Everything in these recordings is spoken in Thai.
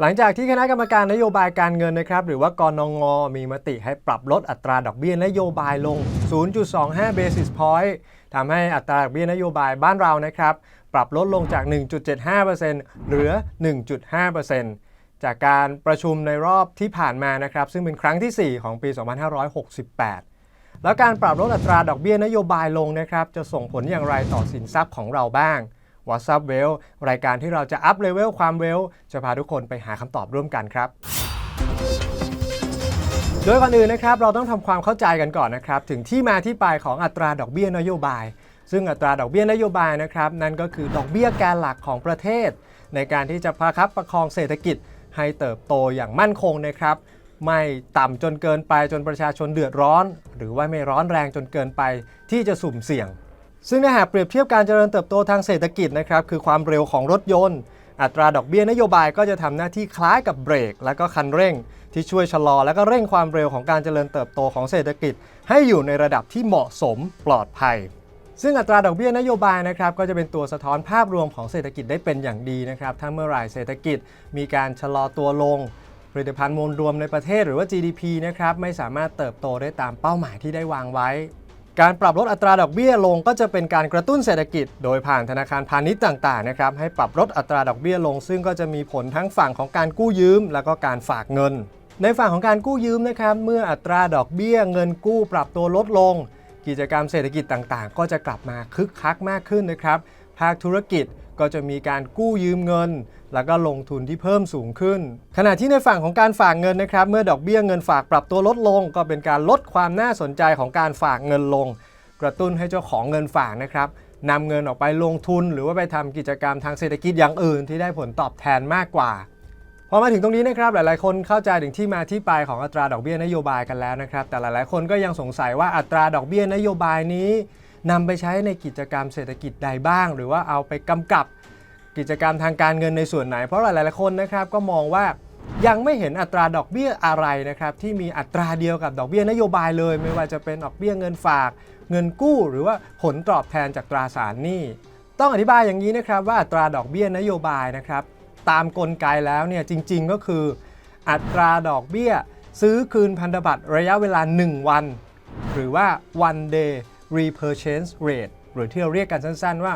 หลังจากที่คณะกรรมการนโยบายการเงินนะครับ หรือว่ากรนงมีมติให้ปรับลดอัตราดอกเบี้ยนโยบายลง 0.25 basis point ทำให้อัตราดอกเบี้ยนโยบายบ้านเรานะครับ ปรับลดลงจาก 1.75%เหลือ 1.5%จากการประชุมในรอบที่ผ่านมานะครับ ซึ่งเป็นครั้งที่ 4 ของปี 2568 แล้วการปรับลดอัตราดอกเบี้ยนโยบายลงนะครับ จะส่งผลอย่างไรต่อสินทรัพย์ของเราบ้าง What's Up Well รายการที่เราจะอัพเลเวลความเวลจะพาทุกคนไปหาคำตอบร่วมกันครับโดยก่อนอื่นนะครับเราต้องทำความเข้าใจกันก่อนนะครับถึงที่มาที่ไปของอัตราดอกเบี้ยนโยบาย ซึ่งอัตราดอกเบี้ยนโยบายนะครับนั่นก็คือดอกเบี้ยแกนหลักของประเทศ ในการที่จะประคับประคองเศรษฐกิจให้เติบโตอย่างมั่นคงนะครับ ไม่ต่ำจนเกินไปจนประชาชนเดือดร้อน หรือว่าไม่ร้อนแรงจนเกินไปที่จะสุ่มเสี่ยง ซึ่งถ้าหากเปรียบเทียบการเจริญเติบโตทางเศรษฐกิจนะครับคือความเร็วของรถยนต์ อัตราดอกเบี้ยนโยบายก็จะทำหน้าที่คล้ายกับเบรก และก็คันเร่ง ที่ช่วยชะลอและก็เร่งความเร็วของการเจริญเติบโตของเศรษฐกิจ ให้อยู่ในระดับที่เหมาะสมปลอดภัย ซึ่งอัตราดอกเบี้ยนโยบายนะครับก็จะเป็นตัวสะท้อนภาพรวมของเศรษฐกิจได้เป็นอย่างดีนะครับถ้าเมื่อไหร่เศรษฐกิจ มีการชะลอตัวลงผลิตภัณฑ์มวลรวมในประเทศหรือว่า GDP นะครับไม่สามารถเติบโตได้ตามเป้าหมายที่ได้วางไว้ การปรับลดอัตราดอกเบี้ยลงก็จะเป็นการกระตุ้นเศรษฐกิจ โดยผ่านธนาคารพาณิชย์ต่างๆนะครับให้ปรับลดอัตราดอกเบี้ยลง ซึ่งก็จะมีผลทั้งฝั่งของการกู้ยืม แล้วก็การฝากเงิน ในฝั่งของการกู้ยืมนะครับเมื่ออัตราดอกเบี้ยเงินกู้ปรับตัวลดลง กิจกรรมเศรษฐกิจต่างๆ ก็จะกลับมาคึกคักมากขึ้นนะครับภาคธุรกิจ ก็จะมีการกู้ยืมเงิน แล้วก็ลงทุนที่เพิ่มสูงขึ้น ขณะที่ในฝั่งของการฝากเงินนะครับ เมื่อดอกเบี้ยเงินฝากปรับตัวลดลง ก็เป็นการลดความน่าสนใจของการฝากเงินลง กระตุ้นให้เจ้าของเงินฝากนะครับนำเงินออกไปลงทุน หรือว่าไปทำกิจกรรมทางเศรษฐกิจอย่างอื่น ที่ได้ผลตอบแทนมากกว่าพอมาถึงตรงนี้นะครับหลายๆ คนเข้าใจถึงที่มาที่ไปของอัตราดอกเบี้ยนโยบายกันแล้วนะครับ แต่หลายๆ คนก็ยังสงสัยว่าอัตราดอกเบี้ยนโยบายนี้ นำไปใช้ในกิจกรรมเศรษฐกิจใดบ้าง หรือว่าเอาไปกำกับกิจกรรมทางการเงินในส่วนไหน เพราะหลายๆคนนะครับก็มองว่ายังไม่เห็นอัตราดอกเบี้ยอะไรนะครับที่มีอัตราเดียวกับดอกเบี้ยนโยบายเลย ไม่ว่าจะเป็นดอกเบี้ยเงินฝาก เงินกู้หรือว่าผลตอบแทนจากตราสารหนี้ต้องอธิบายอย่างนี้นะครับว่าอัตราดอกเบี้ยนโยบายนะครับตามกลไกแล้วเนี่ยจริง ๆ ก็คือ อัตราดอกเบี้ย ซื้อคืนพันธบัตรระยะเวลา 1 วัน หรือว่า one day repurchase rate หรือที่เราเรียกกันสั้นๆว่า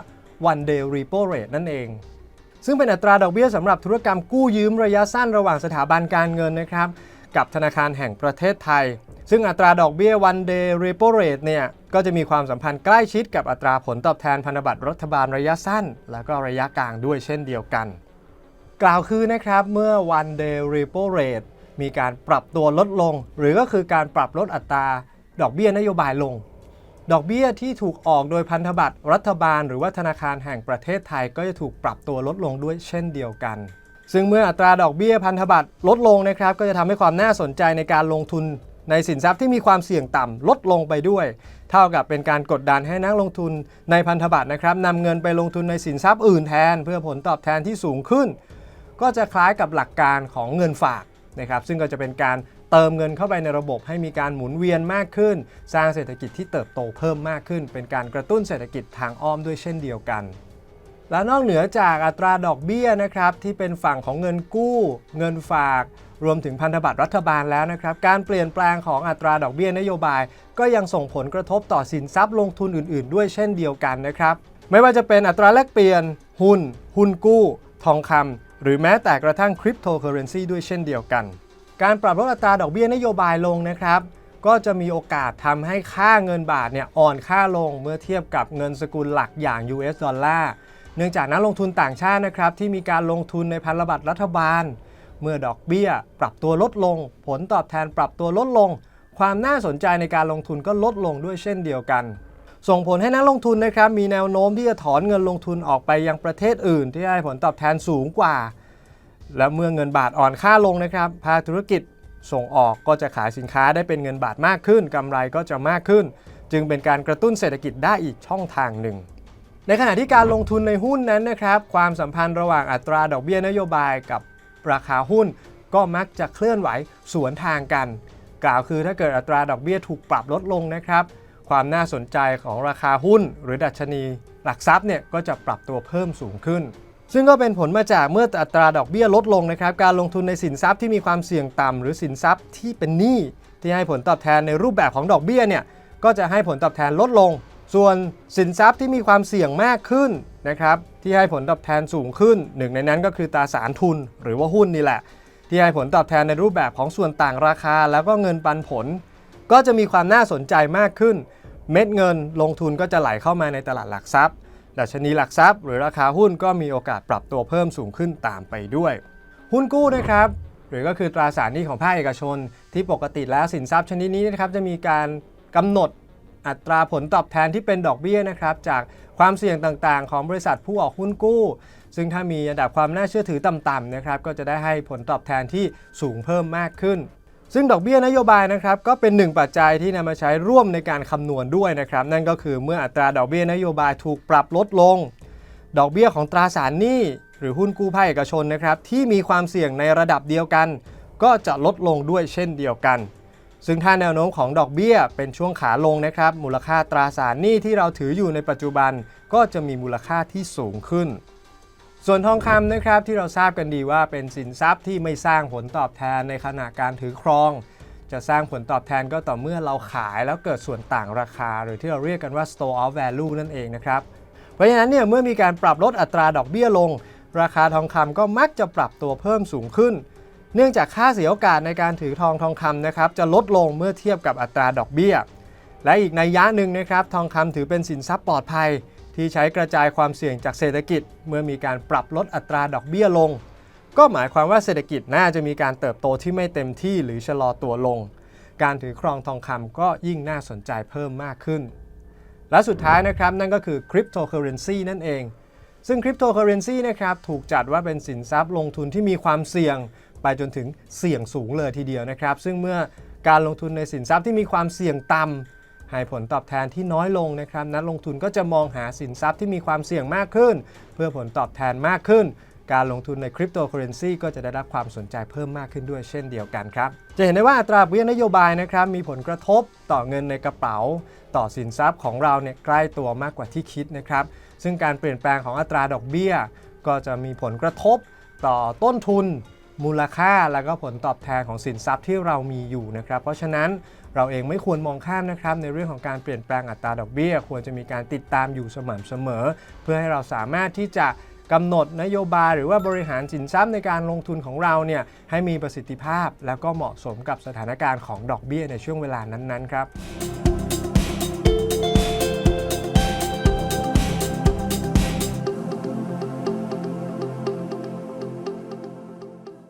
one day repo rate นั่นเอง ซึ่งเป็นอัตราดอกเบี้ยสำหรับธุรกรรมกู้ยืมระยะสั้นระหว่างสถาบันการเงินนะครับ กับธนาคารแห่งประเทศไทย ซึ่งอัตราดอกเบี้ย one day repo rate เนี่ยก็จะมีความสัมพันธ์ใกล้ชิดกับอัตราผลตอบแทนพันธบัตรรัฐบาลระยะสั้น และก็ระยะกลางด้วยเช่นเดียวกัน กล่าวคือนะครับเมื่อ one day repo rate มีการปรับตัวลดลง หรือก็คือการปรับลดอัตราดอกเบี้ยนโยบายลง ดอกเบี้ยที่ถูกออกโดยพันธบัตรรัฐบาล หรือว่าธนาคารแห่งประเทศไทยก็จะถูกปรับตัวลดลงด้วยเช่นเดียวกัน ซึ่งเมื่ออัตราดอกเบี้ยพันธบัตรลดลงนะครับก็จะทำให้ความน่าสนใจในการลงทุนในสินทรัพย์ที่มีความเสี่ยงต่ำลดลงไปด้วย เท่ากับเป็นการกดดันให้นักลงทุนในพันธบัตรนะครับนำเงินไปลงทุนในสินทรัพย์อื่นแทน เพื่อผลตอบแทนที่สูงขึ้น ก็จะคล้ายกับหลักการของเงินฝากนะครับซึ่งก็จะเป็นการ เติมเงินเข้าไปในระบบให้มีการหมุนเวียนมากขึ้น สร้างเศรษฐกิจที่เติบโตเพิ่มมากขึ้น เป็นการกระตุ้นเศรษฐกิจทางอ้อมด้วยเช่นเดียวกันและนอกเหนือจากอัตราดอกเบี้ยนะครับที่เป็นฝั่งของเงินกู้ เงินฝาก รวมถึงพันธบัตรรัฐบาลแล้วนะครับ การเปลี่ยนแปลงของอัตราดอกเบี้ยนโยบาย ก็ยังส่งผลกระทบต่อสินทรัพย์ลงทุนอื่นๆ ด้วยเช่นเดียวกันนะครับ ไม่ว่าจะเป็นอัตราแลกเปลี่ยน หุ้น หุ้นกู้ ทองคำหรือแม้แต่กระทั่งคริปโตเคอเรนซีด้วยเช่นเดียวกัน การปรับลดอัตราดอกเบี้ยนโยบายลงนะครับ ก็จะมีโอกาสทำให้ค่าเงินบาทเนี่ยอ่อนค่าลงเมื่อเทียบกับเงินสกุลหลักอย่าง US ดอลลาร์เนื่องจากนักลงทุนต่างชาตินะครับ ที่มีการลงทุนในพันธบัตรรัฐบาล เมื่อดอกเบี้ย ปรับตัวลดลง ผลตอบแทนปรับตัวลดลง ความน่าสนใจในการลงทุนก็ลดลงด้วยเช่นเดียวกัน ส่งผลให้นักลงทุนนะครับมีแนวโน้มที่จะถอนเงินลงทุนออกไปยังประเทศอื่น ที่ได้ผลตอบแทนสูงกว่า และเมื่อเงินบาทอ่อนค่าลงนะครับภาคธุรกิจส่งออกก็จะขายสินค้าได้เป็นเงินบาทมากขึ้นกำไรก็จะมากขึ้น จึงเป็นการกระตุ้นเศรษฐกิจได้อีกช่องทางหนึ่ง ในขณะที่การลงทุนในหุ้นนั้นนะครับ ความสัมพันธ์ระหว่างอัตราดอกเบี้ยนโยบายกับราคาหุ้น ก็มักจะเคลื่อนไหวสวนทางกัน กล่าวคือถ้าเกิดอัตราดอกเบี้ยถูกปรับลดลงนะครับ ความน่าสนใจของราคาหุ้น หรือดัชนี หลักทรัพย์เนี่ยก็จะปรับตัวเพิ่มสูงขึ้น ซึ่งก็เป็นผลมาจากเมื่ออัตราดอกเบี้ยลดลงนะครับการลงทุนในสินทรัพย์ที่มีความเสี่ยงต่ำหรือสินทรัพย์ที่เป็นหนี้ที่ให้ผลตอบแทนในรูปแบบของดอกเบี้ยเนี่ยก็จะให้ผลตอบแทนลดลง ส่วนสินทรัพย์ที่มีความเสี่ยงมากขึ้นนะครับที่ให้ผลตอบแทนสูงขึ้นหนึ่งในนั้นก็คือตราสารทุน หรือว่าหุ้นนี่แหละ ที่ให้ผลตอบแทนในรูปแบบของส่วนต่างราคา แล้วก็เงินปันผล ก็จะมีความน่าสนใจมากขึ้น เม็ดเงินลงทุนก็จะไหลเข้ามาในตลาดหลักทรัพย์ ดัชนีหลักทรัพย์หรือราคาหุ้นก็มีโอกาสปรับตัวเพิ่มสูงขึ้นตามไปด้วย หุ้นกู้นะครับหรือก็คือตราสารหนี้ของภาคเอกชน ที่ปกติแล้วสินทรัพย์ชนิดนี้นะครับจะมีการกำหนดอัตราผลตอบแทนที่เป็นดอกเบี้ยนะครับจากความเสี่ยงต่างๆ ของบริษัทผู้ออกหุ้นกู้ ซึ่งถ้ามีระดับความน่าเชื่อถือต่ำๆนะครับก็จะได้ให้ผลตอบแทนที่สูงเพิ่มมากขึ้น ซึ่งดอกเบี้ยนโยบายนะครับก็เป็นหนึ่งปัจจัยที่นำมาใช้ร่วมในการคำนวณด้วยนะครับ นั่นก็คือเมื่ออัตราดอกเบี้ยนโยบายถูกปรับลดลง ดอกเบี้ยของตราสารหนี้หรือหุ้นกู้ภาคเอกชนนะครับที่มีความเสี่ยงในระดับเดียวกัน ก็จะลดลงด้วยเช่นเดียวกัน ซึ่งถ้าแนวโน้มของดอกเบี้ยเป็นช่วงขาลงนะครับ มูลค่าตราสารหนี้ที่เราถืออยู่ในปัจจุบัน ก็จะมีมูลค่าที่สูงขึ้น ส่วนทองคำนะครับที่เราทราบกันดีว่าเป็นสินทรัพย์ที่ไม่สร้างผลตอบแทนในขณะการถือครอง จะสร้างผลตอบแทนก็ต่อเมื่อเราขายแล้วเกิดส่วนต่างราคา หรือที่เราเรียกกันว่า store of value นั่นเองนะครับ เพราะฉะนั้นเนี่ยเมื่อมีการปรับลดอัตราดอกเบี้ยลง ราคาทองคำก็มักจะปรับตัวเพิ่มสูงขึ้น เนื่องจากค่าเสียโอกาสในการถือทองทองคำนะครับจะลดลงเมื่อเทียบกับอัตราดอกเบี้ย และอีกในยะหนึ่งนะครับทองคำถือเป็นสินทรัพย์ปลอดภัย ที่ใช้กระจายความเสี่ยงจากเศรษฐกิจ เมื่อมีการปรับลดอัตราดอกเบี้ยลง ก็หมายความว่าเศรษฐกิจน่าจะมีการเติบโตที่ไม่เต็มที่หรือชะลอตัวลง การถือครองทองคำก็ยิ่งน่าสนใจเพิ่มมากขึ้น และสุดท้ายนะครับนั่นก็คือคริปโตเคอเรนซีนั่นเอง ซึ่งคริปโตเคอเรนซีนะครับถูกจัดว่าเป็นสินทรัพย์ลงทุนที่มีความเสี่ยง ไปจนถึงเสี่ยงสูงเลยทีเดียวนะครับ ซึ่งเมื่อการลงทุนในสินทรัพย์ที่มีความเสี่ยงต่ำ ให้ผลตอบแทนที่น้อยลงนะครับ นักลงทุนก็จะมองหาสินทรัพย์ที่มีความเสี่ยงมากขึ้น เพื่อผลตอบแทนมากขึ้น การลงทุนในคริปโตเคอเรนซีก็จะได้รับความสนใจเพิ่มมากขึ้นด้วยเช่นเดียวกันครับ จะเห็นได้ว่าตราเบี้ยนโยบายนะครับมีผลกระทบต่อเงินในกระเป๋า ต่อสินทรัพย์ของเราเนี่ยใกล้ตัวมากกว่าที่คิดนะครับ ซึ่งการเปลี่ยนแปลงของอัตราดอกเบี้ย ก็จะมีผลกระทบต่อต้นทุน มูลค่าและก็ผลตอบแทนของสินทรัพย์ที่เรามีอยู่นะครับ เพราะฉะนั้นเราเองไม่ควรมองข้ามนะครับ ในเรื่องของการเปลี่ยนแปลงอัตราดอกเบี้ย ควรจะมีการติดตามอยู่สม่ำเสมอ เพื่อให้เราสามารถที่จะกำหนดนโยบายหรือว่าบริหารสินทรัพย์ในการลงทุนของเราเนี่ยให้มีประสิทธิภาพ แล้วก็เหมาะสมกับสถานการณ์ของดอกเบี้ยในช่วงเวลานั้นๆครับ